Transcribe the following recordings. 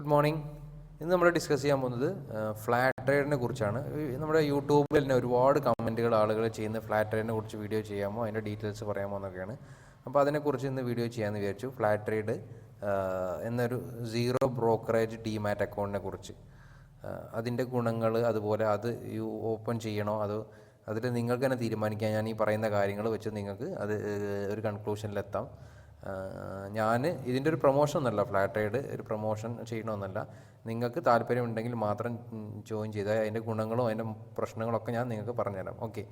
Good morning ഇന്ന് നമ്മൾ discuss ചെയ്യാൻ പോകുന്നത് ഫ്ലാറ്റ് ട്രേഡിനെ കുറിച്ചാണ്. നമ്മുടെ യൂട്യൂബിൽ തന്നെ ഒരുപാട് കമന്റുകൾ ആളുകൾ ചെയ്യുന്ന ഫ്ലാറ്റ് ട്രേഡിനെ കുറിച്ച് വീഡിയോ ചെയ്യാമോ അതിന്റെ ഡീറ്റെയിൽസ് പറയാമോ എന്നൊക്കെയാണ്. അപ്പോൾ അതിനെക്കുറിച്ച് ഇന്ന് വീഡിയോ ചെയ്യാമെന്ന് വിചാരിച്ചു. ഫ്ലാറ്റ് ട്രേഡ് എന്നൊരു സീറോ ബ്രോക്കറേജ് ഡിമാറ്റ് അക്കൗണ്ടിനെ കുറിച്ച്. അതിന്റെ ഗുണങ്ങൾ അതുപോലെ അത് ഓപ്പൺ ചെയ്യണോ അതോ അതിൽ നിങ്ങൾക്ക് തന്നെ തീരുമാനിക്കാം. ഞാൻ ഈ പറയുന്ന കാര്യങ്ങൾ വെച്ച് നിങ്ങൾക്ക് അത് ഒരു കൺക്ലൂഷനിലെത്താം ഞാൻ ഇതിന്റെ ഒരു പ്രൊമോഷൻ ഒന്നല്ല ഫ്ലാറ്റ് റൈഡ് ഒരു പ്രൊമോഷൻ ചെയ്യണമെന്നല്ല നിങ്ങൾക്ക് താല്പര്യമുണ്ടെങ്കിൽ മാത്രം ജോയിൻ ചെയ്താൽ അതിന്റെ ഗുണങ്ങളും അതിന്റെ പ്രശ്നങ്ങളൊക്കെ ഞാൻ നിങ്ങൾക്ക് പറഞ്ഞുതരാം. ഓക്കെ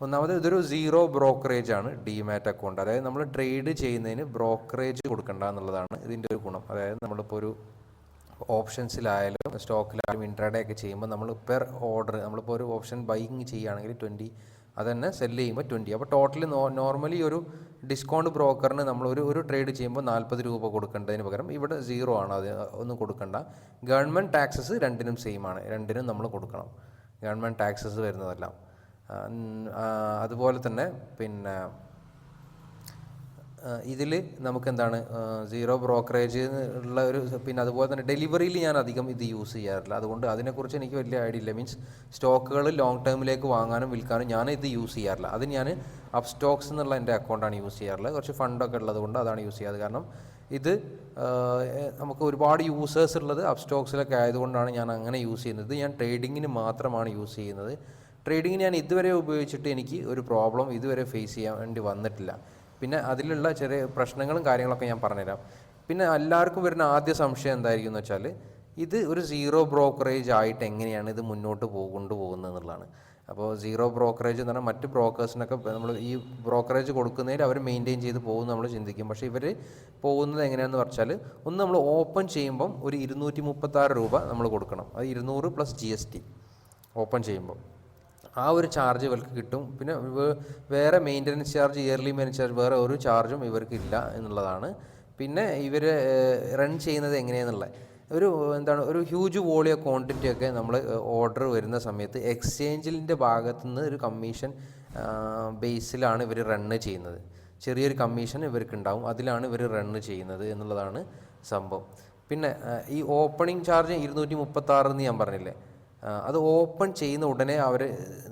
ഒന്നാമത് ഇതൊരു സീറോ ബ്രോക്കറേജ് ആണ് ഡിമാറ്റ് അക്കൗണ്ട് അതായത് നമ്മൾ ട്രേഡ് ചെയ്യുന്നതിന് ബ്രോക്കറേജ് കൊടുക്കണ്ട എന്നുള്ളതാണ് ഇതിന്റെ ഒരു ഗുണം. അതായത് നമ്മളിപ്പോൾ ഒരു ഓപ്ഷൻസിലായാലും സ്റ്റോക്കിലായാലും ഇൻട്രാഡേ ഒക്കെ ചെയ്യുമ്പോൾ നമ്മൾ പെർ ഓർഡർ നമ്മളിപ്പോൾ ഒരു ഓപ്ഷൻ ബൈങ് ചെയ്യുകയാണെങ്കിൽ ട്വന്റി അത് തന്നെ സെല്ല് ചെയ്യുമ്പോൾ ട്വന്റി അപ്പോൾ ടോട്ടലി നോർമലി ഒരു ഡിസ്കൗണ്ട് ബ്രോക്കറിന് നമ്മൾ ഒരു ഒരു ട്രേഡ് ചെയ്യുമ്പോൾ നാൽപ്പത് രൂപ കൊടുക്കേണ്ടതിന് പകരം ഇവിടെ സീറോ ആണ് അത് ഒന്നും കൊടുക്കണ്ട. ഗവൺമെന്റ് ടാക്സസ് രണ്ടിനും സെയിം ആണ്. രണ്ടിനും നമ്മൾ കൊടുക്കണം. ഗവൺമെന്റ് ടാക്സസ് വരുന്നതെല്ലാം. അതുപോലെ തന്നെ പിന്നെ ഇതിൽ നമുക്ക് എന്താണ് സീറോ ബ്രോക്കറേജ് ഉള്ള ഒരു പിന്നെ അതുപോലെ തന്നെ ഡെലിവറിയിൽ ഞാൻ അധികം ഇത് യൂസ് ചെയ്യാറില്ല. അതുകൊണ്ട് അതിനെക്കുറിച്ച് എനിക്ക് വലിയ ഐഡിയ ഇല്ല. മീൻസ് സ്റ്റോക്കുകൾ ലോങ് ടേമിലേക്ക് വാങ്ങാനും വിൽക്കാനും ഞാൻ ഇത് യൂസ് ചെയ്യാറില്ല. അത് ഞാൻ അപ് സ്റ്റോക്സ് എന്നുള്ള എന്റെ അക്കൗണ്ടാണ് യൂസ് ചെയ്യാറുള്ളത്. കുറച്ച് ഫണ്ടൊക്കെ ഉള്ളത് കൊണ്ട് അതാണ് യൂസ് ചെയ്യാറ്. കാരണം ഇത് നമുക്ക് ഒരുപാട് യൂസേഴ്സ് ഉള്ളത് അപ് സ്റ്റോക്സിലൊക്കെ ആയതുകൊണ്ടാണ് ഞാൻ അങ്ങനെ യൂസ് ചെയ്യുന്നത്. ഞാൻ ട്രേഡിങ്ങിന് മാത്രമാണ് യൂസ് ചെയ്യുന്നത്. ട്രേഡിങ്ങിന് ഞാൻ ഇതുവരെ ഉപയോഗിച്ചിട്ട് എനിക്ക് ഒരു പ്രോബ്ലം ഇതുവരെ ഫേസ് ചെയ്യാൻ വേണ്ടി വന്നിട്ടില്ല. പിന്നെ അതിലുള്ള ചെറിയ പ്രശ്നങ്ങളും കാര്യങ്ങളൊക്കെ ഞാൻ പറഞ്ഞുതരാം. പിന്നെ എല്ലാവർക്കും വരുന്ന ആദ്യ സംശയം എന്തായിരിക്കും എന്ന് വെച്ചാൽ ഇത് ഒരു സീറോ ബ്രോക്കറേജ് ആയിട്ട് എങ്ങനെയാണ് ഇത് മുന്നോട്ട് കൊണ്ടുപോകുന്നത് എന്നുള്ളതാണ്. അപ്പോൾ സീറോ ബ്രോക്കറേജ് എന്ന് പറഞ്ഞാൽ മറ്റ് ബ്രോക്കേഴ്സിനൊക്കെ നമ്മൾ ഈ ബ്രോക്കറേജ് കൊടുക്കുന്നതിൽ അവർ മെയിന്റെയിൻ ചെയ്ത് പോകും നമ്മൾ ചിന്തിക്കും. പക്ഷേ ഇവർ പോകുന്നത് എങ്ങനെയാണെന്ന് വെച്ചാൽ ഒന്ന് നമ്മൾ ഓപ്പൺ ചെയ്യുമ്പം ഒരു ഇരുന്നൂറ്റി മുപ്പത്താറ് രൂപ നമ്മൾ കൊടുക്കണം. അത് ഇരുന്നൂറ് plus G S T open ചെയ്യുമ്പോൾ ആ ഒരു ചാർജ് ഇവർക്ക് കിട്ടും. പിന്നെ വേറെ maintenance charge yearly maintenance charge വേറെ ഒരു ചാർജും ഇവർക്കില്ല എന്നുള്ളതാണ്. പിന്നെ ഇവർ റൺ ചെയ്യുന്നത് എങ്ങനെയാണെന്നുള്ളത് ഒരു എന്താണ് ഒരു ഹ്യൂജ് വോളിയോ ക്വാണ്ടിറ്റി ഒക്കെ നമ്മൾ ഓർഡർ വരുന്ന സമയത്ത് എക്സ്ചേഞ്ചിന്റെ ഭാഗത്തു നിന്ന് ഒരു കമ്മീഷൻ ബേസിലാണ് ഇവർ റണ്ണ് ചെയ്യുന്നത്. ചെറിയൊരു കമ്മീഷൻ ഇവർക്ക് ഉണ്ടാവും അതിലാണ് ഇവർ റണ്ണ് ചെയ്യുന്നത് എന്നുള്ളതാണ് സംഭവം. പിന്നെ ഈ ഓപ്പണിംഗ് ചാർജ് ഇരുന്നൂറ്റി മുപ്പത്താറ് എന്ന് ഞാൻ പറഞ്ഞില്ലേ? അത് ഓപ്പൺ ചെയ്യുന്ന ഉടനെ അവർ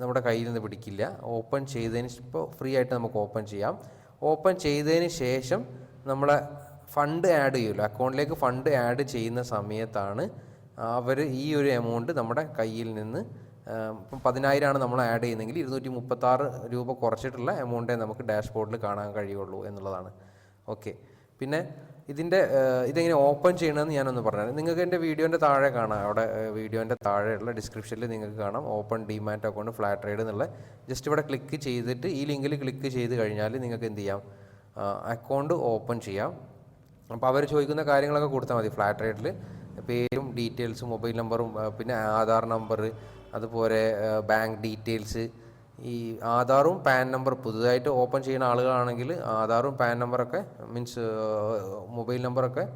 നമ്മുടെ കയ്യിൽ നിന്ന് പിടിക്കില്ല. ഓപ്പൺ ചെയ്തതിന് ഇപ്പോൾ ഫ്രീ ആയിട്ട് നമുക്ക് ഓപ്പൺ ചെയ്യാം. ഓപ്പൺ ചെയ്തതിന് ശേഷം നമ്മളെ ഫണ്ട് ആഡ് ചെയ്യുമല്ലോ. അക്കൗണ്ടിലേക്ക് ഫണ്ട് ആഡ് ചെയ്യുന്ന സമയത്താണ് അവർ ഈ ഒരു എമൗണ്ട് നമ്മുടെ കയ്യിൽ നിന്ന് ഇപ്പം പതിനായിരമാണ് നമ്മൾ ആഡ് ചെയ്യുന്നതെങ്കിൽ ഇരുന്നൂറ്റി മുപ്പത്താറ് രൂപ കുറച്ചിട്ടുള്ള എമൗണ്ടേ നമുക്ക് ഡാഷ്ബോർഡിൽ കാണാൻ കഴിയുള്ളൂ എന്നുള്ളതാണ്. ഓക്കെ. പിന്നെ ഇതിന്റെ ഇതെങ്ങനെ ഓപ്പൺ ചെയ്യണമെന്ന് ഞാനൊന്ന് പറഞ്ഞു നിങ്ങൾക്ക് എന്റെ വീഡിയോന്റെ താഴെ കാണാം. അവിടെ വീഡിയോന്റെ താഴെയുള്ള ഡിസ്ക്രിപ്ഷനിൽ നിങ്ങൾക്ക് കാണാം. Open demat account flat trade എന്നുള്ള. ജസ്റ്റ് ഇവിടെ ക്ലിക്ക് ചെയ്തിട്ട് ഈ ലിങ്കിൽ ക്ലിക്ക് ചെയ്ത് കഴിഞ്ഞാൽ നിങ്ങൾക്ക് എന്ത് ചെയ്യാം? അക്കൗണ്ട് ഓപ്പൺ ചെയ്യാം. അപ്പോൾ അവർ ചോദിക്കുന്ന കാര്യങ്ങളൊക്കെ കൊടുത്താൽ മതി. ഫ്ലാറ്റ് ട്രേഡിൽ പേരും ഡീറ്റെയിൽസും മൊബൈൽ നമ്പറും പിന്നെ ആധാർ നമ്പർ അതുപോലെ ബാങ്ക് ഡീറ്റെയിൽസ് ഈ ആധാറും പാൻ നമ്പർ പുതുതായിട്ട് ഓപ്പൺ ചെയ്യുന്ന ആളുകളാണെങ്കിൽ ആധാറും പാൻ നമ്പറൊക്കെ മീൻസ് മൊബൈൽ നമ്പറൊക്കെ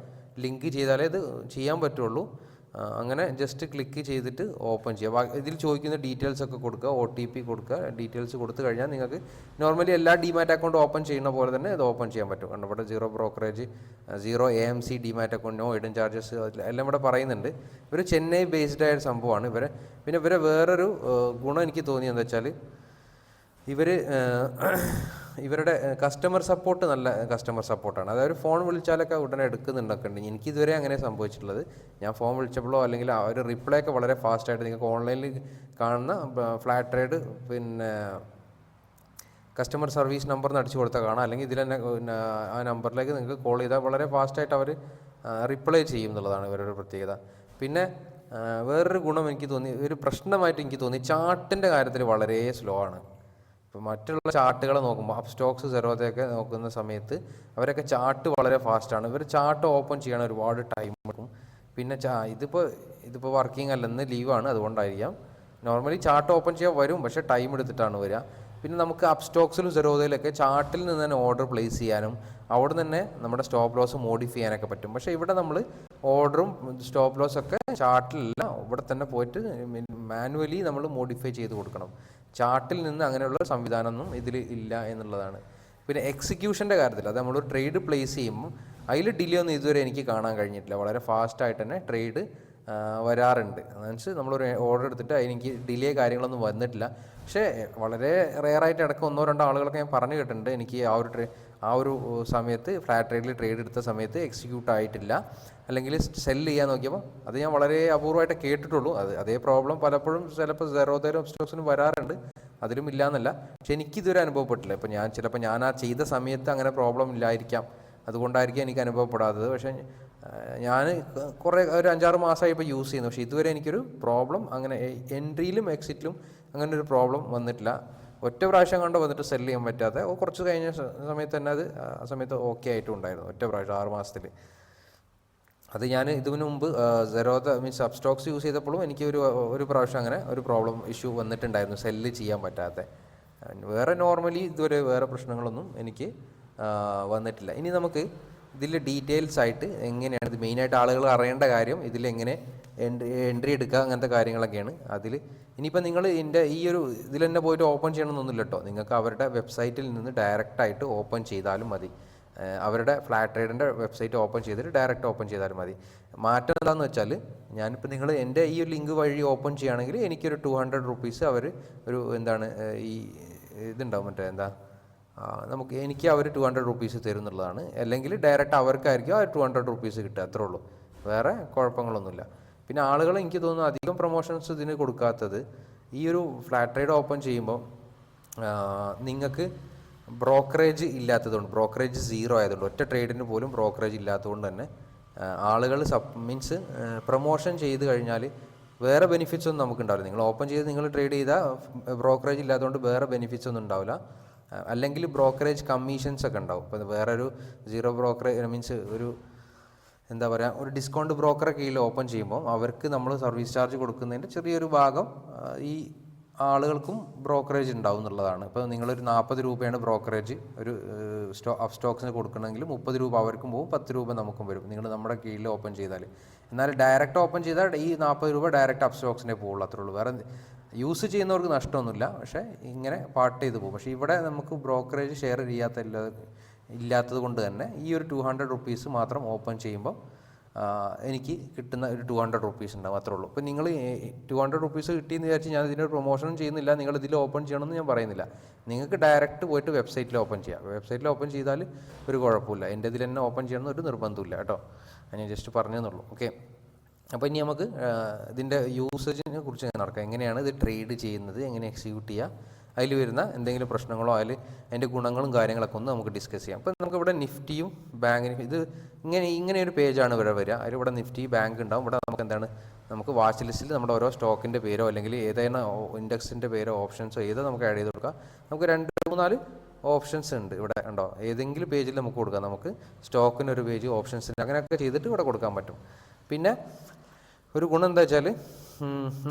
ലിങ്ക് ചെയ്താലേ ഇത് ചെയ്യാൻ പറ്റുള്ളൂ. അങ്ങനെ ജസ്റ്റ് ക്ലിക്ക് ചെയ്തിട്ട് ഓപ്പൺ ചെയ്യുക ഇതിൽ ചോദിക്കുന്ന ഡീറ്റെയിൽസ് ഒക്കെ കൊടുക്കുക ഒ ടി പി കൊടുക്കുക ഡീറ്റെയിൽസ് കൊടുത്തു കഴിഞ്ഞാൽ നിങ്ങൾക്ക് നോർമലി എല്ലാ ഡിമാറ്റ് അക്കൗണ്ട് ഓപ്പൺ ചെയ്യുന്ന പോലെ തന്നെ ഇത് ഓപ്പൺ ചെയ്യാൻ പറ്റും. കാരണം ഇവിടെ zero brokerage zero A M C demat account no hidden charges എല്ലാം ഇവിടെ പറയുന്നുണ്ട്. ഇവർ ചെന്നൈ ബേസ്ഡ് ആയ സംഭവമാണ്. ഇവരെ പിന്നെ ഇവരെ വേറൊരു ഗുണം എനിക്ക് തോന്നിയെന്ന് വെച്ചാൽ ഇവർ ഇവരുടെ കസ്റ്റമർ സപ്പോർട്ട് നല്ല കസ്റ്റമർ സപ്പോർട്ടാണ് അതായത് ഫോൺ വിളിച്ചാലൊക്കെ ഉടനെ എടുക്കുന്നുണ്ടൊക്കെ ഉണ്ട്. എനിക്ക് ഇതുവരെ അങ്ങനെ സംഭവിച്ചിട്ടുള്ളത്. ഞാൻ ഫോൺ വിളിച്ചപ്പോഴോ അല്ലെങ്കിൽ ആ ഒരു റിപ്ലൈ ഒക്കെ വളരെ ഫാസ്റ്റായിട്ട് നിങ്ങൾക്ക് ഓൺലൈനിൽ കാണുന്ന ഫ്ലാറ്റ് ട്രേഡ് പിന്നെ കസ്റ്റമർ സർവീസ് നമ്പർ എന്ന് അടിച്ചു കൊടുത്താൽ കാണാം. അല്ലെങ്കിൽ ഇതിൽ തന്നെ ആ നമ്പറിലേക്ക് നിങ്ങൾക്ക് കോൾ ചെയ്താൽ വളരെ ഫാസ്റ്റായിട്ട് അവർ റിപ്ലൈ ചെയ്യും എന്നുള്ളതാണ് ഇവരുടെ പ്രത്യേകത. പിന്നെ വേറൊരു ഗുണം എനിക്ക് തോന്നി ഒരു പ്രശ്നമായിട്ട് എനിക്ക് തോന്നി ചാട്ടിന്റെ കാര്യത്തിൽ വളരെ സ്ലോ ആണ്. ഇപ്പോൾ മറ്റുള്ള ചാർട്ടുകൾ നോക്കുമ്പോൾ അപ് സ്റ്റോക്സ് സെറോതൊക്കെ നോക്കുന്ന സമയത്ത് അവരൊക്കെ ചാർട്ട് വളരെ ഫാസ്റ്റാണ്. ഇവർ ചാർട്ട് ഓപ്പൺ ചെയ്യാൻ ഒരുപാട് ടൈം എടുക്കും. പിന്നെ ചാ ഇതിപ്പോൾ ഇതിപ്പോൾ വർക്കിംഗ് അല്ലെന്ന് ലീവാണ് അതുകൊണ്ടായിരിക്കാം. നോർമലി ചാർട്ട് ഓപ്പൺ ചെയ്യാൻ വരും പക്ഷേ ടൈം എടുത്തിട്ടാണ് വരിക പിന്നെ നമുക്ക് അപ് സ്റ്റോക്സിലും സെറോദയിലൊക്കെ ചാർട്ടിൽ നിന്ന് തന്നെ ഓർഡർ പ്ലേസ് ചെയ്യാനും അവിടെ തന്നെ നമ്മുടെ സ്റ്റോപ്പ് ലോസ് മോഡിഫൈ ചെയ്യാനൊക്കെ പറ്റും. പക്ഷേ ഇവിടെ നമ്മൾ ഓർഡറും സ്റ്റോപ്പ് ലോസ് ഒക്കെ ചാർട്ടിലല്ല ഇവിടെ തന്നെ പോയിട്ട് മാനുവലി നമ്മൾ മോഡിഫൈ ചെയ്ത് കൊടുക്കണം. ചാർട്ടിൽ നിന്ന് അങ്ങനെയുള്ള സംവിധാനമൊന്നും ഇതിൽ ഇല്ല എന്നുള്ളതാണ്. പിന്നെ എക്സിക്യൂഷന്റെ കാര്യത്തിൽ അത് നമ്മൾ ട്രേഡ് പ്ലേസ് ചെയ്യുമ്പോൾ അതിൽ ഡിലേ ഒന്നും ഇതുവരെ എനിക്ക് കാണാൻ കഴിഞ്ഞിട്ടില്ല. വളരെ ഫാസ്റ്റായിട്ട് തന്നെ ട്രേഡ് വരാറുണ്ട്. മീൻസ് നമ്മളൊരു ഓർഡർ എടുത്തിട്ട് അതിനെനിക്ക് ഡിലേ കാര്യങ്ങളൊന്നും വന്നിട്ടില്ല. പക്ഷേ വളരെ റെയറായിട്ട് ഇടയ്ക്ക് ഒന്നോ രണ്ടോ ആളുകളൊക്കെ ഞാൻ പറഞ്ഞു കേട്ടിട്ടുണ്ട്. എനിക്ക് ആ ഒരു ട്രേ ആ ഒരു സമയത്ത് ഫ്ലാറ്റ് റേറ്റിൽ ട്രേഡ് എടുത്ത സമയത്ത് എക്സിക്യൂട്ട് ആയിട്ടില്ല. അല്ലെങ്കിൽ സെല്ല് ചെയ്യാൻ നോക്കിയപ്പോൾ അത് ഞാൻ വളരെ അപൂർവമായിട്ട് കേട്ടിട്ടുള്ളൂ. അത് അതേ പ്രോബ്ലം പലപ്പോഴും ചിലപ്പോൾ സെറോതേരും സ്റ്റോക്സിനും വരാറുണ്ട്. അതിലും ഇല്ല എന്നല്ല പക്ഷെ എനിക്കിതുവരെ അനുഭവപ്പെട്ടില്ല. ഇപ്പോൾ ഞാൻ ചിലപ്പോൾ ഞാൻ ആ ചെയ്ത സമയത്ത് അങ്ങനെ പ്രോബ്ലം ഇല്ലായിരിക്കാം. അതുകൊണ്ടായിരിക്കും എനിക്ക് അനുഭവപ്പെടാത്തത്. പക്ഷേ ഞാൻ കുറേ ഒരു അഞ്ചാറ് മാസമായി ഇപ്പോൾ യൂസ് ചെയ്യുന്നു. പക്ഷേ ഇതുവരെ എനിക്കൊരു പ്രോബ്ലം അങ്ങനെ എൻട്രിയിലും എക്സിറ്റിലും അങ്ങനെ ഒരു പ്രോബ്ലം വന്നിട്ടില്ല. ഒറ്റ പ്രാവശ്യം കണ്ട് വന്നിട്ട് സെൽ ചെയ്യാൻ പറ്റാതെ കുറച്ച് കഴിഞ്ഞ സമയത്ത് തന്നെ അത് ആ സമയത്ത് ഓക്കെ ആയിട്ടും ഉണ്ടായിരുന്നു ഒറ്റ പ്രാവശ്യം ആറ് മാസത്തിൽ അത് ഞാൻ ഇതിനു മുമ്പ് സെറോത്ത മീൻസ് സബ് സ്റ്റോക്സ് യൂസ് ചെയ്തപ്പോഴും എനിക്ക് ഒരു ഒരു പ്രാവശ്യം അങ്ങനെ ഒരു പ്രോബ്ലം ഇഷ്യൂ വന്നിട്ടുണ്ടായിരുന്നു സെല്ല് ചെയ്യാൻ പറ്റാത്ത വേറെ നോർമലി ഇതുവരെ വേറെ പ്രശ്നങ്ങളൊന്നും എനിക്ക് വന്നിട്ടില്ല. ഇനി നമുക്ക് ഇതിൽ ഡീറ്റെയിൽസ് ആയിട്ട് എങ്ങനെയാണ് ഇത് മെയിനായിട്ട് ആളുകൾ അറിയേണ്ട കാര്യം ഇതിൽ എങ്ങനെ എൻട്രി എടുക്കുക അങ്ങനത്തെ കാര്യങ്ങളൊക്കെയാണ്. അതിൽ ഇനിയിപ്പോൾ നിങ്ങൾ എന്റെ ഈ ഒരു ഇതിൽ തന്നെ പോയിട്ട് ഓപ്പൺ ചെയ്യണമെന്നൊന്നുമില്ല കേട്ടോ നിങ്ങൾക്ക് അവരുടെ വെബ്സൈറ്റിൽ നിന്ന് ഡയറക്റ്റായിട്ട് ഓപ്പൺ ചെയ്താലും മതി. അവരുടെ ഫ്ലാറ്റ് ട്രേഡിന്റെ വെബ്സൈറ്റ് ഓപ്പൺ ചെയ്തിട്ട് ഡയറക്റ്റ് ഓപ്പൺ ചെയ്താലും മതി. മാറ്റം എന്താണെന്ന് വെച്ചാൽ ഞാനിപ്പോൾ നിങ്ങൾ എന്റെ ഈ ഒരു ലിങ്ക് വഴി ഓപ്പൺ ചെയ്യുകയാണെങ്കിൽ എനിക്കൊരു ടു ഹൺഡ്രഡ് റുപ്പീസ് അവർ ഒരു എന്താണ് ഈ ഇതുണ്ടാവും മറ്റേ എന്താ നമുക്ക് എനിക്ക് അവർ ടു ഹൺഡ്രഡ് റുപ്പീസ് തരും എന്നുള്ളതാണ് അല്ലെങ്കിൽ ഡയറക്റ്റ് അവർക്കായിരിക്കും ആ ടു ഹൺഡ്രഡ് റുപ്പീസ് കിട്ടുക അത്രേ ഉള്ളൂ. വേറെ കുഴപ്പങ്ങളൊന്നുമില്ല. പിന്നെ ആളുകൾ എനിക്ക് തോന്നുന്നു അധികം പ്രൊമോഷൻസ് ഇതിന് കൊടുക്കാത്തത് ഈ ഒരു ഫ്ലാറ്റ് ട്രേഡ് ഓപ്പൺ ചെയ്യുമ്പോൾ നിങ്ങൾക്ക് ബ്രോക്കറേജ് ഇല്ലാത്തതുകൊണ്ട് ബ്രോക്കറേജ് സീറോ ആയതുകൊണ്ട് ഒറ്റ ട്രേഡിന് പോലും ബ്രോക്കറേജ് ഇല്ലാത്തതുകൊണ്ട് തന്നെ ആളുകൾ സബ് മീൻസ് പ്രൊമോഷൻ ചെയ്ത് കഴിഞ്ഞാൽ വേറെ ബെനിഫിറ്റ്സ് ഒന്നും നമുക്ക് ഉണ്ടാവില്ല നിങ്ങൾ ഓപ്പൺ ചെയ്ത് നിങ്ങൾ ട്രേഡ് ചെയ്താൽ ബ്രോക്കറേജ് ഇല്ലാത്തതുകൊണ്ട് വേറെ ബെനിഫിറ്റ്സ് ഒന്നും ഉണ്ടാവില്ല. അല്ലെങ്കിൽ ബ്രോക്കറേജ് കമ്മീഷൻസ് ഒക്കെ ഉണ്ടാവും. ഇപ്പോൾ വേറൊരു സീറോ ബ്രോക്കറേജ് മീൻസ് ഒരു എന്താ പറയുക ഒരു ഡിസ്കൗണ്ട് ബ്രോക്കറെ കീഴിൽ ഓപ്പൺ ചെയ്യുമ്പോൾ അവർക്ക് നമ്മൾ സർവീസ് ചാർജ് കൊടുക്കുന്നതിന്റെ ചെറിയൊരു ഭാഗം ഈ ആളുകൾക്കും ബ്രോക്കറേജ് ഉണ്ടാവും എന്നുള്ളതാണ്. ഇപ്പോൾ നിങ്ങളൊരു നാൽപ്പത് രൂപയാണ് ബ്രോക്കറേജ് ഒരു സ്റ്റോ അപ്പ് സ്റ്റോക്സിന് കൊടുക്കണമെങ്കിൽ മുപ്പത് രൂപ അവർക്കും പോകും പത്ത് രൂപ നമുക്കും വരും. നിങ്ങൾ നമ്മുടെ കീഴിൽ ഓപ്പൺ ചെയ്താൽ. എന്നാൽ ഡയറക്റ്റ് ഓപ്പൺ ചെയ്താൽ ഈ നാൽപ്പത് രൂപ ഡയറക്റ്റ് അപ്സ്റ്റോക്സിനെ പോകുള്ളൂ അത്രേ ഉള്ളൂ. വേറെ യൂസ് ചെയ്യുന്നവർക്ക് നഷ്ടമൊന്നുമില്ല. പക്ഷേ ഇങ്ങനെ പാർട്ട് ചെയ്ത് പോകും. പക്ഷേ ഇവിടെ നമുക്ക് ബ്രോക്കറേജ് ഷെയർ ചെയ്യാത്ത ഇല്ല- ഇല്ലാത്തത് കൊണ്ട് തന്നെ ഈ ഒരു ടു ഹൺഡ്രഡ് റുപ്പീസ് മാത്രം ഓപ്പൺ ചെയ്യുമ്പോൾ എനിക്ക് കിട്ടുന്ന ഒരു ടു ഹൺഡ്രഡ് റുപ്പീസ് ഉണ്ടാവും. അത്രേ ഉള്ളൂ. അപ്പോൾ നിങ്ങൾ ടു ഹൺഡ്രഡ് റുപ്പീസ് കിട്ടിയെന്ന് വിചാരിച്ച് ഞാൻ ഇതിന്റെ പ്രൊമോഷനും ചെയ്യുന്നില്ല നിങ്ങൾ ഇതിൽ ഓപ്പൺ ചെയ്യണമെന്ന് ഞാൻ പറയുന്നില്ല. നിങ്ങൾക്ക് ഡയറക്റ്റ് പോയിട്ട് വെബ്സൈറ്റിൽ ഓപ്പൺ ചെയ്യാം. വെബ്സൈറ്റിൽ ഓപ്പൺ ചെയ്താൽ ഒരു കുഴപ്പമില്ല. എന്റെ ഇതിൽ തന്നെ ഓപ്പൺ ചെയ്യണമെന്ന് ഒരു നിർബന്ധമില്ല കേട്ടോ. ഞാൻ ജസ്റ്റ് പറഞ്ഞതെന്നുള്ളൂ ഓക്കെ അപ്പോൾ ഇനി നമുക്ക് ഇതിന്റെ യൂസേജിനെ കുറിച്ച് ഞാൻ നടക്കാം. എങ്ങനെയാണ് ഇത് ട്രേഡ് ചെയ്യുന്നത്? എങ്ങനെ എക്സിക്യൂട്ട് ചെയ്യുക അതിൽ വരുന്ന എന്തെങ്കിലും പ്രശ്നങ്ങളോ അതിൽ അതിന്റെ ഗുണങ്ങളും കാര്യങ്ങളൊക്കെ ഒന്ന് നമുക്ക് ഡിസ്കസ് ചെയ്യാം. അപ്പോൾ നമുക്ക് ഇവിടെ നിഫ്റ്റിയും ബാങ്കിനും ഇത് ഇങ്ങനെ ഇങ്ങനെ ഒരു പേജാണ് ഇവിടെ വരിക. അതിൽ ഇവിടെ നിഫ്റ്റി ബാങ്ക് ഉണ്ടാവും. ഇവിടെ നമുക്ക് എന്താണ്? നമുക്ക് വാച്ച് ലിസ്റ്റിൽ നമ്മുടെ ഓരോ സ്റ്റോക്കിന്റെ പേരോ അല്ലെങ്കിൽ ഏതെങ്കിലും ഇൻഡെക്സിന്റെ പേരോ ഓപ്ഷൻസോ ഏതോ നമുക്ക് ആഡ് ചെയ്ത് കൊടുക്കാം. നമുക്ക് രണ്ട് മൂന്നാൽ ഓപ്ഷൻസ് ഉണ്ട്. ഇവിടെ ഉണ്ടോ? ഏതെങ്കിലും പേജിൽ നമുക്ക് കൊടുക്കാം. നമുക്ക് സ്റ്റോക്കിന് ഒരു പേജ് ഓപ്ഷൻസിന് അങ്ങനെയൊക്കെ ചെയ്തിട്ട് ഇവിടെ കൊടുക്കാൻ പറ്റും. പിന്നെ ഒരു ഗുണം എന്താ വെച്ചാൽ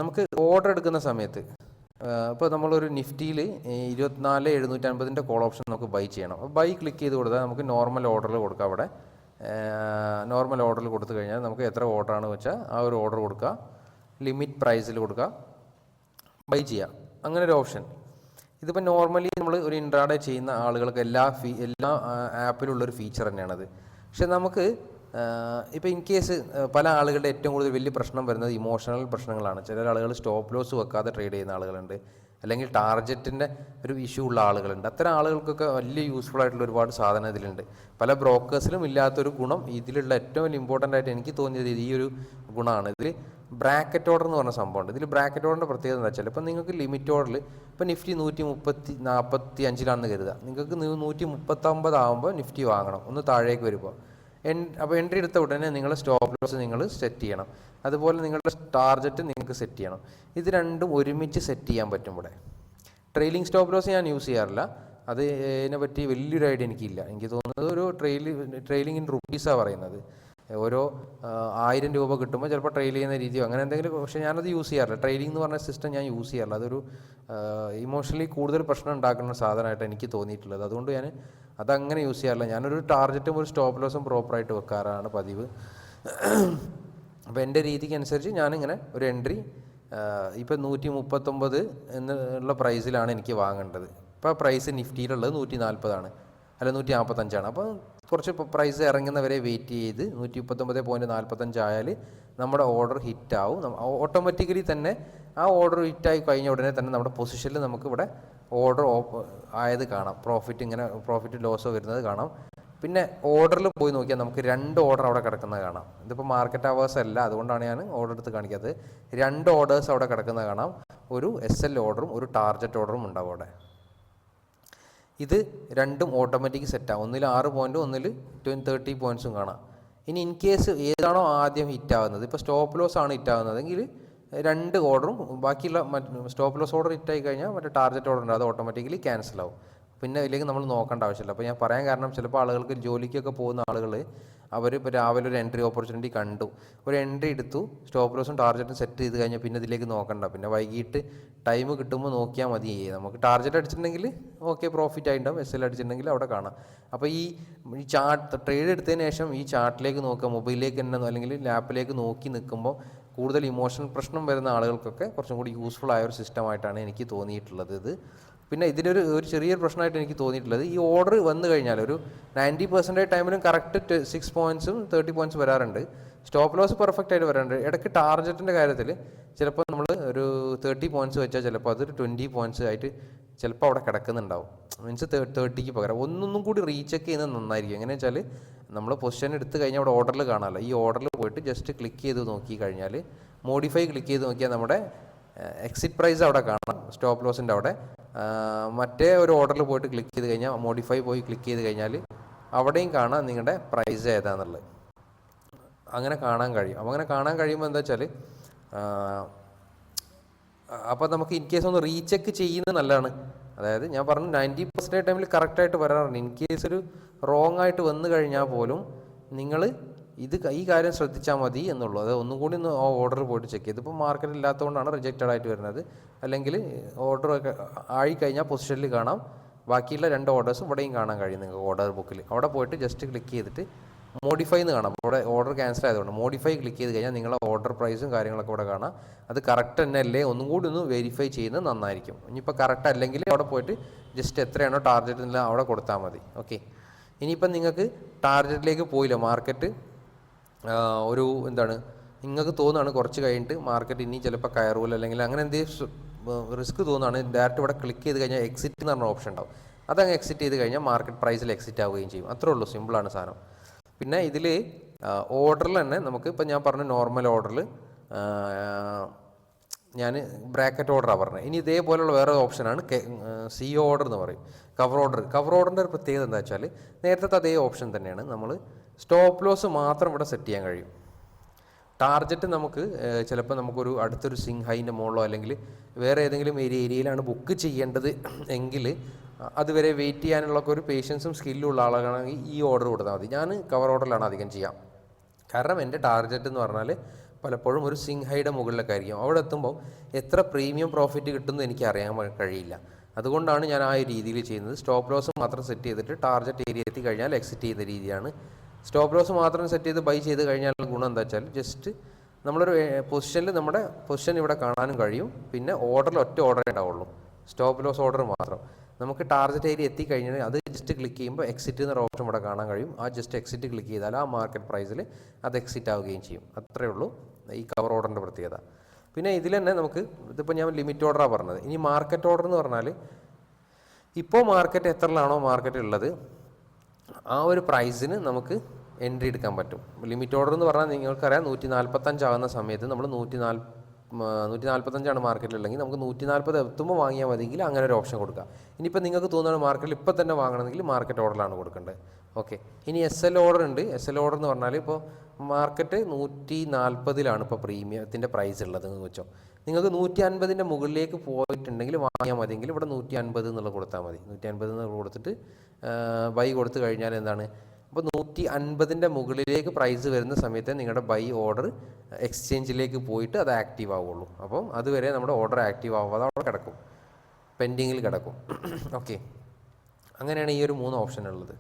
നമുക്ക് ഓർഡർ എടുക്കുന്ന സമയത്ത് ഇപ്പോൾ നമ്മളൊരു നിഫ്റ്റിയിൽ ഇരുപത്തിനാല് എഴുന്നൂറ്റമ്പതിന്റെ കോൾ ഓപ്ഷൻ നമുക്ക് ബൈ ചെയ്യണം. ബൈ ക്ലിക്ക് ചെയ്ത് കൊടുത്താൽ നമുക്ക് നോർമൽ ഓർഡറിൽ കൊടുക്കാം അവിടെ. നോർമൽ ഓർഡറിൽ കൊടുത്തു കഴിഞ്ഞാൽ നമുക്ക് എത്ര ഓർഡറാണ് വെച്ചാൽ ആ ഒരു ഓർഡർ കൊടുക്കുക. ലിമിറ്റ് പ്രൈസിൽ കൊടുക്കുക. ബൈ ചെയ്യുക. അങ്ങനെ ഒരു ഓപ്ഷൻ ഇതിപ്പോൾ നോർമലി നമ്മൾ ഒരു ഇൻട്രാഡേ ചെയ്യുന്ന ആളുകൾക്ക് എല്ലാ ഫീ എല്ലാ ആപ്പിലുള്ളൊരു ഫീച്ചർ തന്നെയാണത്. പക്ഷെ നമുക്ക് ഇപ്പോൾ ഇൻ കേസ് പല ആളുകളുടെ ഏറ്റവും കൂടുതൽ വലിയ പ്രശ്നം വരുന്നത് ഇമോഷണൽ പ്രശ്നങ്ങളാണ്. ചില ആളുകൾ സ്റ്റോപ്പ് ലോസ് വെക്കാതെ ട്രേഡ് ചെയ്യുന്ന ആളുകളുണ്ട്. അല്ലെങ്കിൽ ടാർജറ്റിന്റെ ഒരു ഇഷ്യൂ ഉള്ള ആളുകളുണ്ട്. അത്തരം ആളുകൾക്കൊക്കെ വലിയ യൂസ്ഫുൾ ആയിട്ടുള്ള ഒരുപാട് സാധനം ഇതിലുണ്ട്. പല ബ്രോക്കേഴ്സിലും ഇല്ലാത്തൊരു ഗുണം ഇതിലുള്ള ഏറ്റവും വലിയ ഇമ്പോർട്ടന്റ് ആയിട്ട് എനിക്ക് തോന്നിയത് ഈ ഒരു ഗുണമാണ്. ഇതിൽ ബ്രാക്കറ്റ് ഓർഡർ എന്ന് പറഞ്ഞ സംഭവമുണ്ട്. ഇതിൽ ബ്രാക്കറ്റ് ഓർഡറിന്റെ പ്രത്യേകത എന്താ വെച്ചാൽ ഇപ്പം നിങ്ങൾക്ക് ലിമിറ്റ് ഓർഡറിൽ ഇപ്പം നിഫ്റ്റി നൂറ്റി മുപ്പത്തി നാൽപ്പത്തി അഞ്ചിലാണെന്ന് കരുതുക. നിങ്ങൾക്ക് നൂറ്റി മുപ്പത്തൊമ്പത് ആകുമ്പോൾ നിഫ്റ്റി വാങ്ങണം. ഒന്ന് താഴേക്ക് വരുമ്പോൾ എൻ അപ്പോൾ എൻട്രി എടുത്ത ഉടനെ നിങ്ങൾ സ്റ്റോപ്പ് ലോസ് നിങ്ങൾ സെറ്റ് ചെയ്യണം. അതുപോലെ നിങ്ങളുടെ ടാർജറ്റ് നിങ്ങൾക്ക് സെറ്റ് ചെയ്യണം. ഇത് രണ്ടും ഒരുമിച്ച് സെറ്റ് ചെയ്യാൻ പറ്റും ഇവിടെ. ട്രെയിലിംഗ് സ്റ്റോപ്പ് ലോസ് ഞാൻ യൂസ് ചെയ്യാറില്ല. അത് ഇതിനെ പറ്റി വലിയൊരു ഐഡിയ എനിക്കില്ല. എനിക്ക് തോന്നുന്നത് ഒരു ട്രെയിലി ട്രെയിലിംഗ് ഇൻ റുപ്പീസാണ് പറയുന്നത്. ഓരോ ആയിരം രൂപ കിട്ടുമ്പോൾ ചിലപ്പോൾ ട്രെയിൽ ചെയ്യുന്ന രീതിയോ അങ്ങനെ എന്തെങ്കിലും പക്ഷേ ഞാനത് യൂസ് ചെയ്യാറില്ല. ട്രെയിലിംഗ് എന്ന് പറഞ്ഞ സിസ്റ്റം ഞാൻ യൂസ് ചെയ്യാറില്ല. അതൊരു ഇമോഷണലി കൂടുതൽ പ്രശ്നം ഉണ്ടാക്കുന്ന സാധനമായിട്ട് എനിക്ക് തോന്നിയിട്ടുള്ളത്. അതുകൊണ്ട് ഞാൻ അതങ്ങനെ യൂസ് ചെയ്യാറില്ല. ഞാനൊരു ടാർജറ്റും ഒരു സ്റ്റോപ്പ് ലോസും പ്രോപ്പറായിട്ട് വെക്കാറാണ് പതിവ്. അപ്പോൾ എന്റെ രീതിക്ക് അനുസരിച്ച് ഞാനിങ്ങനെ ഒരു എൻട്രി ഇപ്പം നൂറ്റി മുപ്പത്തൊമ്പത് എന്നുള്ള പ്രൈസിലാണ് എനിക്ക് വാങ്ങേണ്ടത്. ഇപ്പോൾ പ്രൈസ് നിഫ്റ്റിയിലുള്ളത് നൂറ്റി നാൽപ്പതാണ് അല്ല നൂറ്റി നാൽപ്പത്തഞ്ചാണ് അപ്പോൾ കുറച്ച് പ്രൈസ് ഇറങ്ങുന്നവരെ വെയിറ്റ് ചെയ്ത് നൂറ്റി മുപ്പത്തൊമ്പത് പോയിന്റ് നാൽപ്പത്തഞ്ച് ആയാൽ നമ്മുടെ ഓർഡർ ഹിറ്റാവും ഓട്ടോമാറ്റിക്കലി തന്നെ ആ ഓർഡർ ഹിറ്റായി കഴിഞ്ഞ ഉടനെ തന്നെ നമ്മുടെ പൊസിഷനിൽ നമുക്ക് ഇവിടെ ഓർഡർ ആയത് കാണാം. പ്രോഫിറ്റ് ഇങ്ങനെ പ്രോഫിറ്റ് ലോസോ വരുന്നത് കാണാം. പിന്നെ ഓർഡറിൽ പോയി നോക്കിയാൽ നമുക്ക് രണ്ട് ഓർഡർ അവിടെ കിടക്കുന്നത് കാണാം. ഇതിപ്പോൾ മാർക്കറ്റ് അവേഴ്സ് അല്ല അതുകൊണ്ടാണ് ഞാൻ ഓർഡർ എടുത്ത് കാണിക്കാത്തത്. രണ്ട് ഓർഡേഴ്സ് അവിടെ കിടക്കുന്നത് കാണാം. ഒരു എസ് എൽ ഓർഡറും ഒരു ടാർജറ്റ് ഓർഡറും ഉണ്ടാവും അവിടെ. ഇത് രണ്ടും ഓട്ടോമാറ്റിക് സെറ്റാണ് ഒന്നിൽ ആറ് പോയിന്റും ഒന്നിൽ ട്വൻ തേർട്ടി പോയിൻസും കാണാം. ഇനി ഇൻ കേസ് ഏതാണോ ആദ്യം ഹിറ്റ് ആവുന്നത്. ഇപ്പോൾ സ്റ്റോപ്പ് ലോസ് ആണ് ഹിറ്റ് ആവുന്നതെങ്കിൽ രണ്ട് ഓർഡറും ബാക്കിയുള്ള മറ്റ് സ്റ്റോപ്പ് ലോസ് ഓർഡർ ഹിറ്റ് ആയി കഴിഞ്ഞാൽ മറ്റേ ടാർജറ്റ് ഓർഡർ ഉണ്ട്. അത് ഓട്ടോമാറ്റിക്കലി ക്യാൻസൽ ആവും. പിന്നെ ഇല്ലെങ്കിൽ നമ്മൾ നോക്കേണ്ട ആവശ്യമില്ല. അപ്പോൾ ഞാൻ പറയാൻ കാരണം ചിലപ്പോൾ ആളുകൾക്ക് ജോലിക്കൊക്കെ പോകുന്ന ആളുകൾ അവർ ഇപ്പോൾ രാവിലെ ഒരു എൻട്രി ഓപ്പർച്യൂണിറ്റി കണ്ടു. ഒരു എൻട്രി എടുത്തു. സ്റ്റോപ്പ് ലോസും ടാർജറ്റും സെറ്റ് ചെയ്ത് കഴിഞ്ഞാൽ പിന്നെ ഇതിലേക്ക് നോക്കണ്ട. പിന്നെ വൈകിട്ട് ടൈം കിട്ടുമ്പോൾ നോക്കിയാൽ മതി. നമുക്ക് ടാർജറ്റ് അടിച്ചിട്ടുണ്ടെങ്കിൽ ഓക്കെ പ്രോഫിറ്റ് ആയിട്ടുണ്ടാവും എസ് എൽ അടിച്ചിട്ടുണ്ടെങ്കിൽ അവിടെ കാണാം. അപ്പോൾ ഈ ഈ ചാർട്ട് ട്രേഡ് എടുത്തതിന് ശേഷം ഈ ചാർട്ടിലേക്ക് നോക്കുക മൊബൈലിലേക്ക് തന്നെ അല്ലെങ്കിൽ ലാപ്പിലേക്ക് നോക്കി നിൽക്കുമ്പോൾ കൂടുതൽ ഇമോഷണൽ പ്രശ്നം വരുന്ന ആളുകൾക്കൊക്കെ കുറച്ചും കൂടി യൂസ്ഫുൾ ആയ ഒരു സിസ്റ്റമായിട്ടാണ് എനിക്ക് തോന്നിയിട്ടുള്ളത് ഇത്. പിന്നെ ഇതിനൊരു ഒരു ചെറിയൊരു പ്രശ്നമായിട്ട് എനിക്ക് തോന്നിയിട്ടുള്ളത് ഈ ഓർഡർ വന്നു കഴിഞ്ഞാൽ ഒരു നയന്റി പെർസെന്റേജ് ടൈമിലും കറക്റ്റ് സിക്സ് പോയിന്റ്സും തേർട്ടി പോയിന്റ്സ് വരാറുണ്ട്. സ്റ്റോപ്പ് ലോസ് പെർഫെക്റ്റ് ആയിട്ട് വരാറുണ്ട്. ഇടയ്ക്ക് ടാർജറ്റിന്റെ കാര്യത്തിൽ ചിലപ്പോൾ നമ്മൾ ഒരു തേർട്ടി പോയിന്റ്സ് വെച്ചാൽ ചിലപ്പോൾ അതൊരു ട്വന്റി പോയിന്റ്സ് ആയിട്ട് ചിലപ്പോൾ അവിടെ കിടക്കുന്നുണ്ടാവും. മീൻസ് തേർട്ടിക്ക് പകരം. ഒന്നൊന്നും കൂടി റീചെക്ക് ചെയ്യുന്നത് നന്നായിരിക്കും. എങ്ങനെ വെച്ചാൽ നമ്മൾ പൊസിഷൻ എടുത്തു കഴിഞ്ഞാൽ അവിടെ ഓർഡറിൽ കാണാമല്ലോ. ഈ ഓർഡറിൽ പോയിട്ട് ജസ്റ്റ് ക്ലിക്ക് ചെയ്ത് നോക്കി കഴിഞ്ഞാൽ മോഡിഫൈ ക്ലിക്ക് ചെയ്ത് നോക്കിയാൽ നമ്മുടെ എക്സിറ്റ് പ്രൈസ് അവിടെ കാണാം. സ്റ്റോപ്പ് ലോസിന്റെ അവിടെ. മറ്റേ ഒരു ഓർഡറിൽ പോയിട്ട് ക്ലിക്ക് ചെയ്ത് കഴിഞ്ഞാൽ മോഡിഫൈ പോയി ക്ലിക്ക് ചെയ്ത് കഴിഞ്ഞാൽ അവിടെയും കാണാം നിങ്ങളുടെ പ്രൈസ് ഏതാണെന്നുള്ളത് അങ്ങനെ കാണാൻ കഴിയും. അപ്പോൾ അങ്ങനെ കാണാൻ കഴിയുമ്പോൾ എന്താ വെച്ചാൽ അപ്പോൾ നമുക്ക് ഇൻ കേസ് ഒന്ന് റീചെക്ക് ചെയ്യുന്നത് നല്ലതാണ്. അതായത് ഞാൻ പറഞ്ഞു നയന്റി പെർസെന്റേജ് ടൈമിൽ കറക്റ്റായിട്ട് വരാറുണ്ട്. ഇൻ കേസ് ഒരു റോങ് ആയിട്ട് വന്നു കഴിഞ്ഞാൽ പോലും നിങ്ങൾ ഇത് ഈ കാര്യം ശ്രദ്ധിച്ചാൽ മതി എന്നുള്ളൂ. അത് ഒന്നും കൂടി ഒന്ന് ആ ഓർഡർ പോയിട്ട് ചെക്ക് ചെയ്ത്. ഇപ്പോൾ മാർക്കറ്റ് ഇല്ലാത്തതുകൊണ്ടാണ് റിജക്റ്റഡ് ആയിട്ട് വരുന്നത്. അല്ലെങ്കിൽ ഓർഡർ ഒക്കെ ആയി കഴിഞ്ഞാൽ പൊസിഷനിൽ കാണാം. ബാക്കിയുള്ള രണ്ട് ഓർഡേഴ്സും ഇവിടെയും കാണാൻ കഴിയും നിങ്ങൾക്ക് ഓർഡർ ബുക്കിൽ അവിടെ പോയിട്ട് ജസ്റ്റ് ക്ലിക്ക് ചെയ്തിട്ട് മോഡിഫൈ എന്ന് കാണാം. അവിടെ ഓർഡർ ക്യാൻസൽ ആയതുകൊണ്ട് മോഡിഫൈ ക്ലിക്ക് ചെയ്ത് കഴിഞ്ഞാൽ നിങ്ങളെ ഓർഡർ പ്രൈസും കാര്യങ്ങളൊക്കെ ഇവിടെ കാണാം. അത് കറക്റ്റ് തന്നെ അല്ലേ ഒന്നും കൂടി ഒന്ന് വെരിഫൈ ചെയ്യുന്നത് നന്നായിരിക്കും. ഇനിയിപ്പോൾ കറക്റ്റ് അല്ലെങ്കിൽ അവിടെ പോയിട്ട് ജസ്റ്റ് എത്രയാണോ ടാർഗറ്റ് അവിടെ കൊടുത്താൽ മതി. ഓക്കെ ഇനിയിപ്പം നിങ്ങൾക്ക് ടാർഗറ്റിലേക്ക് പോയില്ല. മാർക്കറ്റ് ഒരു എന്താണ് നിങ്ങൾക്ക് തോന്നുകയാണ് കുറച്ച് കഴിഞ്ഞിട്ട് മാർക്കറ്റ് ഇനി ചിലപ്പോൾ കയറൂല അല്ലെങ്കിൽ അങ്ങനെ എന്തെങ്കിലും റിസ്ക് തോന്നുകയാണ് ഡയറക്റ്റ് ഇവിടെ ക്ലിക്ക് ചെയ്ത് കഴിഞ്ഞാൽ എക്സിറ്റ് എന്ന് പറഞ്ഞ ഓപ്ഷൻ ഉണ്ടാവും. അതങ്ങ് എക്സിറ്റ് ചെയ്ത് കഴിഞ്ഞാൽ മാർക്കറ്റ് പ്രൈസിൽ എക്സിറ്റ് ആവുകയും ചെയ്യും. അത്രേ ഉള്ളൂ സിമ്പിളാണ് സാധനം. പിന്നെ ഇതിൽ ഓർഡറിൽ തന്നെ നമുക്ക് ഇപ്പം ഞാൻ പറഞ്ഞ നോർമൽ ഓർഡറിൽ ഞാൻ ബ്രാക്കറ്റ് ഓർഡറാണ് പറഞ്ഞത് ഇനി ഇതേപോലെയുള്ള വേറെ ഓപ്ഷനാണ് സി ഓർഡർ എന്ന് പറയും. കവർ ഓർഡർ കവർ ഓർഡറിന്റെ ഒരു പ്രത്യേകത എന്താ വെച്ചാൽ നേരത്തെ അതേ ഓപ്ഷൻ തന്നെയാണ് നമ്മൾ സ്റ്റോപ്പ് ലോസ് മാത്രം ഇവിടെ സെറ്റ് ചെയ്യാൻ കഴിയും. ടാർജറ്റ് നമുക്ക് ചിലപ്പോൾ നമുക്കൊരു അടുത്തൊരു സിങ് ഹൈന്റെ മുകളിലോ അല്ലെങ്കിൽ വേറെ ഏതെങ്കിലും ഏരിയ ഏരിയയിലാണ് ബുക്ക് ചെയ്യേണ്ടത് എങ്കിൽ അതുവരെ വെയിറ്റ് ചെയ്യാനുള്ള ഒരു പേഷ്യൻസും സ്കില്ലും ഉള്ള ആളുകളാണെങ്കിൽ ഈ ഓർഡർ കൊടുത്താൽ മതി. ഞാൻ കവർ ഓർഡറിലാണ് അധികം ചെയ്യാം. കാരണം എന്റെ ടാർഗറ്റ് എന്ന് പറഞ്ഞാൽ പലപ്പോഴും ഒരു സിങ് ഹൈയുടെ മുകളിലൊക്കെ ആയിരിക്കും. അവിടെ എത്തുമ്പോൾ എത്ര പ്രീമിയം പ്രോഫിറ്റ് കിട്ടുമെന്ന് എനിക്ക് അറിയാൻ കഴിയില്ല. അതുകൊണ്ടാണ് ഞാൻ ആ രീതിയിൽ ചെയ്യുന്നത്. സ്റ്റോപ്പ് ലോസ് മാത്രം സെറ്റ് ചെയ്തിട്ട് ടാർഗറ്റ് ഏരിയ എത്തി കഴിഞ്ഞാൽ എക്സിറ്റ് ചെയ്യുന്ന രീതിയാണ് സ്റ്റോപ്പ് ലോസ് മാത്രം സെറ്റ് ചെയ്ത് ബൈ ചെയ്ത് കഴിഞ്ഞാൽ ഗുണം എന്താ വെച്ചാൽ ജസ്റ്റ് നമ്മളൊരു പൊസിഷനിൽ നമ്മുടെ പൊസിഷൻ ഇവിടെ കാണാനും കഴിയും. പിന്നെ ഓർഡറിൽ ഒറ്റ ഓർഡറേ ഉണ്ടാവുള്ളൂ. സ്റ്റോപ്പ് ലോസ് ഓർഡർ മാത്രം. നമുക്ക് ടാർഗറ്റ് ഏരിയ എത്തിക്കഴിഞ്ഞാൽ അത് ജസ്റ്റ് ക്ലിക്ക് ചെയ്യുമ്പോൾ എക്സിറ്റ് എന്നൊരു ഓപ്ഷൻ ഇവിടെ കാണാൻ കഴിയും. ആ ജസ്റ്റ് എക്സിറ്റ് ക്ലിക്ക് ചെയ്താൽ ആ മാർക്കറ്റ് പ്രൈസിൽ അത് എക്സിറ്റ് ആവുകയും ചെയ്യും. അത്രയേ ഉള്ളൂ. ഈ കവർ ഓർഡറിന്റെ പ്രത്യേകത. പിന്നെ ഇതിൽ തന്നെ നമുക്ക് ഇതിപ്പോൾ ഞാൻ ലിമിറ്റ് ഓർഡറാണ് പറഞ്ഞത്. ഇനി മാർക്കറ്റ് ഓർഡർ എന്ന് പറഞ്ഞാൽ ഇപ്പോൾ മാർക്കറ്റ് എത്രയിലാണോ മാർക്കറ്റ് ഉള്ളത്? ആ ഒരു പ്രൈസിന് നമുക്ക് എൻട്രി എടുക്കാൻ പറ്റും. ലിമിറ്റ് ഓർഡർ എന്ന് പറഞ്ഞാൽ നിങ്ങൾക്കറിയാം നൂറ്റി നാൽപ്പത്തഞ്ചാകുന്ന സമയത്ത് നമ്മൾ നൂറ്റി നാല് നൂറ്റി നാൽപ്പത്തഞ്ചാണ് മാർക്കറ്റിലുള്ളെങ്കിൽ നമുക്ക് നൂറ്റി നാൽപ്പത് എത്തുമ്പോൾ വാങ്ങിയാൽ മതിയെങ്കിൽ അങ്ങനെ ഒരു ഓപ്ഷൻ കൊടുക്കുക ഇനിയിപ്പോൾ നിങ്ങൾക്ക് തോന്നുകയാണ് മാർക്കറ്റിൽ ഇപ്പോൾ തന്നെ വാങ്ങണമെങ്കിൽ മാർക്കറ്റ് ഓർഡറിലാണ് കൊടുക്കേണ്ടത്. ഓക്കെ. ഇനി എസ് എൽ ഓർഡർ ഉണ്ട്. എസ് എൽ ഓർഡർ എന്ന് പറഞ്ഞാൽ ഇപ്പോൾ മാർക്കറ്റ് നൂറ്റി നാൽപ്പതിലാണ് ഇപ്പോൾ പ്രീമിയത്തിന്റെ പ്രൈസ് ഉള്ളത് എന്ന് വെച്ചോ. നിങ്ങൾക്ക് നൂറ്റി അൻപതിന്റെ മുകളിലേക്ക് പോയിട്ടുണ്ടെങ്കിൽ വാങ്ങിയാൽ മതിയെങ്കിൽ ഇവിടെ നൂറ്റി അൻപത് എന്നുള്ളത് കൊടുത്താൽ മതി. നൂറ്റി അൻപത് എന്നുള്ളത് കൊടുത്തിട്ട് ബൈ കൊടുത്തു കഴിഞ്ഞാൽ എന്താണ്? അപ്പോൾ നൂറ്റി അൻപതിന്റെ മുകളിലേക്ക് പ്രൈസ് വരുന്ന സമയത്ത് നിങ്ങളുടെ ബൈ ഓർഡർ എക്സ്ചേഞ്ചിലേക്ക് പോയിട്ട് അത് ആക്റ്റീവ് ആവുള്ളൂ. അപ്പം അതുവരെ നമ്മുടെ ഓർഡർ ആക്റ്റീവ് ആവാതെ അവിടെ കിടക്കും. പെൻഡിങ്ങിൽ കിടക്കും. ഓക്കെ അങ്ങനെയാണ് ഈ ഒരു മൂന്ന് ഓപ്ഷൻ ഉള്ളത്.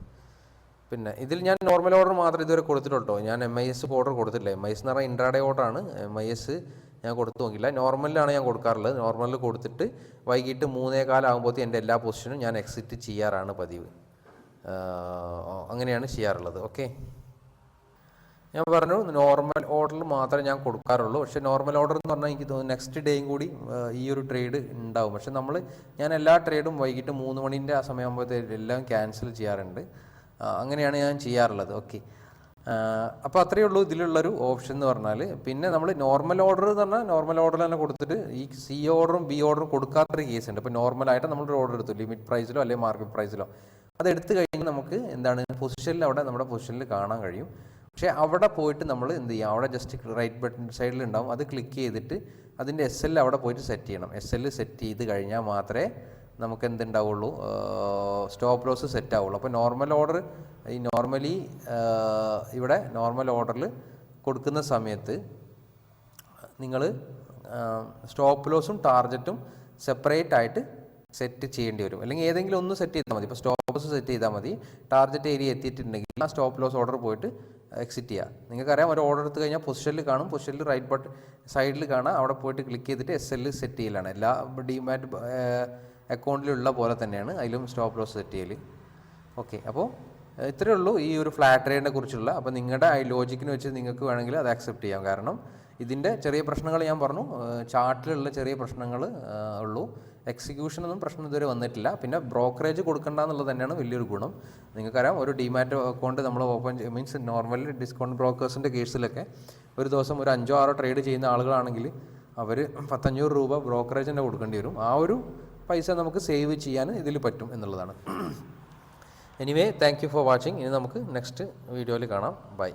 പിന്നെ ഇതിൽ ഞാൻ നോർമൽ ഓർഡർ മാത്രം ഇതുവരെ കൊടുത്തിട്ടുള്ളൂ ഞാൻ എം ഐ എസ് ഓർഡർ കൊടുത്തിട്ടില്ല. എം ഐ എസ് എന്ന് പറഞ്ഞാൽ ഇൻട്രാഡേ ഓർഡറാണ് എം ഐ എസ് ഞാൻ കൊടുത്തു നോക്കില്ല നോർമലിലാണ് ഞാൻ കൊടുക്കാറുള്ളത്. നോർമലിൽ കൊടുത്തിട്ട് വൈകിട്ട് മൂന്നേ കാലാകുമ്പോഴത്തേക്കും എന്റെ എല്ലാ പൊസിഷനും ഞാൻ എക്സിറ്റ് ചെയ്യാറാണ് പതിവ്. അങ്ങനെയാണ് ചെയ്യാറുള്ളത്. ഓക്കെ ഞാൻ പറഞ്ഞു നോർമൽ ഓർഡറിൽ മാത്രമേ ഞാൻ കൊടുക്കാറുള്ളൂ. പക്ഷേ നോർമൽ ഓർഡർ എന്ന് പറഞ്ഞാൽ എനിക്ക് തോന്നുന്നു നെക്സ്റ്റ് ഡേയും കൂടി ഈ ഒരു ട്രേഡ് ഉണ്ടാവും. പക്ഷെ നമ്മൾ ഞാൻ എല്ലാ ട്രേഡും വൈകിട്ട് മൂന്ന് മണിന്റെ ആ സമയമാകുമ്പോഴത്തേക്കും എല്ലാം ക്യാൻസൽ ചെയ്യാറുണ്ട്. അങ്ങനെയാണ് ഞാൻ ചെയ്യാറുള്ളത്. ഓക്കെ അപ്പോൾ അത്രയേ ഉള്ളൂ ഇതിലുള്ളൊരു ഓപ്ഷൻ എന്ന് പറഞ്ഞാൽ. പിന്നെ നമ്മൾ നോർമൽ ഓർഡർ എന്ന് പറഞ്ഞാൽ നോർമൽ ഓർഡർ തന്നെ കൊടുത്തിട്ട് ഈ സി ഓർഡറും ബി ഓർഡറും കൊടുക്കാത്തൊരു കേസ് ഉണ്ട്. ഇപ്പോൾ നോർമലായിട്ട് നമ്മളൊരു ഓർഡർ എടുത്തു. ലിമിറ്റ് പ്രൈസിലോ അല്ലെങ്കിൽ മാർക്കറ്റ് പ്രൈസിലോ അത് എടുത്തു കഴിഞ്ഞാൽ നമുക്ക് എന്താണ് പൊസിഷനിൽ അവിടെ നമ്മുടെ പൊസിഷനിൽ കാണാൻ കഴിയും. പക്ഷേ അവിടെ പോയിട്ട് നമ്മൾ എന്ത് ചെയ്യും? അവിടെ ജസ്റ്റ് റൈറ്റ് ബട്ടൺ സൈഡിൽ ഉണ്ടാവും. അത് ക്ലിക്ക് ചെയ്തിട്ട് അതിന്റെ എസ് എൽ അവിടെ പോയിട്ട് സെറ്റ് ചെയ്യണം. എസ് എൽ സെറ്റ് ചെയ്ത് കഴിഞ്ഞാൽ മാത്രമേ നമുക്ക് എന്തുണ്ടാവുള്ളൂ? സ്റ്റോപ്പ് ലോസ് സെറ്റ് ആവുള്ളൂ. അപ്പോൾ നോർമൽ ഓർഡർ ഈ നോർമലി ഇവിടെ നോർമൽ ഓർഡറിൽ കൊടുക്കുന്ന സമയത്ത് നിങ്ങൾ സ്റ്റോപ്പ് ലോസും ടാർജറ്റും സെപ്പറേറ്റ് ആയിട്ട് സെറ്റ് ചെയ്യേണ്ടി വരും. അല്ലെങ്കിൽ ഏതെങ്കിലും ഒന്ന് സെറ്റ് ചെയ്താൽ മതി. ഇപ്പോൾ സ്റ്റോപ്പ് ലോസ് സെറ്റ് ചെയ്താൽ മതി. ടാർജറ്റ് ഏരിയ എത്തിയിട്ടുണ്ടെങ്കിൽ ആ സ്റ്റോപ്പ് ലോസ് ഓർഡർ പോയിട്ട് എക്സിറ്റ് ചെയ്യുക നിങ്ങൾക്കറിയാം ഒരു ഓർഡർ എടുത്ത് കഴിഞ്ഞാൽ പൊസിഷനിൽ കാണും. പൊസിഷനിൽ റൈറ്റ് ബട്ട് സൈഡിൽ കാണാം. അവിടെ പോയിട്ട് ക്ലിക്ക് ചെയ്തിട്ട് എസ് എൽ സെറ്റ് ചെയ്യലാണ്. എല്ലാ ഡിമാറ്റ് അക്കൗണ്ടിലുള്ള പോലെ തന്നെയാണ് അതിലും സ്റ്റോപ്പ് ലോസ് സെറ്റ് ചെയ്യൽ ഓക്കെ അപ്പോൾ ഇത്രയേ ഉള്ളൂ ഈ ഒരു ഫ്ലാറ്റ് റേറ്റിനെ കുറിച്ചുള്ള. അപ്പോൾ നിങ്ങളുടെ ഈ ലോജിക്കിന് വെച്ച് നിങ്ങൾക്ക് വേണമെങ്കിൽ അത് ആക്സെപ്റ്റ് ചെയ്യാം. കാരണം ഇതിന്റെ ചെറിയ പ്രശ്നങ്ങൾ ഞാൻ പറഞ്ഞു. ചാർട്ടിലുള്ള ചെറിയ പ്രശ്നങ്ങൾ ഉള്ളൂ. എക്സിക്യൂഷനൊന്നും പ്രശ്നം ഇതുവരെ വന്നിട്ടില്ല. പിന്നെ ബ്രോക്കറേജ് കൊടുക്കണ്ട എന്നുള്ളത് തന്നെയാണ് വലിയൊരു ഗുണം. നിങ്ങൾക്കറിയാം ഒരു ഡിമാറ്റ് അക്കൗണ്ട് നമ്മൾ ഓപ്പൺ മീൻസ് നോർമലി ഡിസ്കൗണ്ട് ബ്രോക്കേഴ്സിന്റെ കേസിലൊക്കെ ഒരു ദിവസം ഒരു അഞ്ചോ ആറോ ട്രേഡ് ചെയ്യുന്ന ആളുകളാണെങ്കിൽ അവർ പത്തഞ്ഞൂറ് രൂപ ബ്രോക്കറേജ് തന്നെ കൊടുക്കേണ്ടി വരും. ആ ഒരു പൈസ നമുക്ക് സേവ് ചെയ്യാൻ ഇതിൽ പറ്റും എന്നുള്ളതാണ്. Anyway thank you for watching ഇനി നമുക്ക് നെക്സ്റ്റ് വീഡിയോയിൽ കാണാം. ബൈ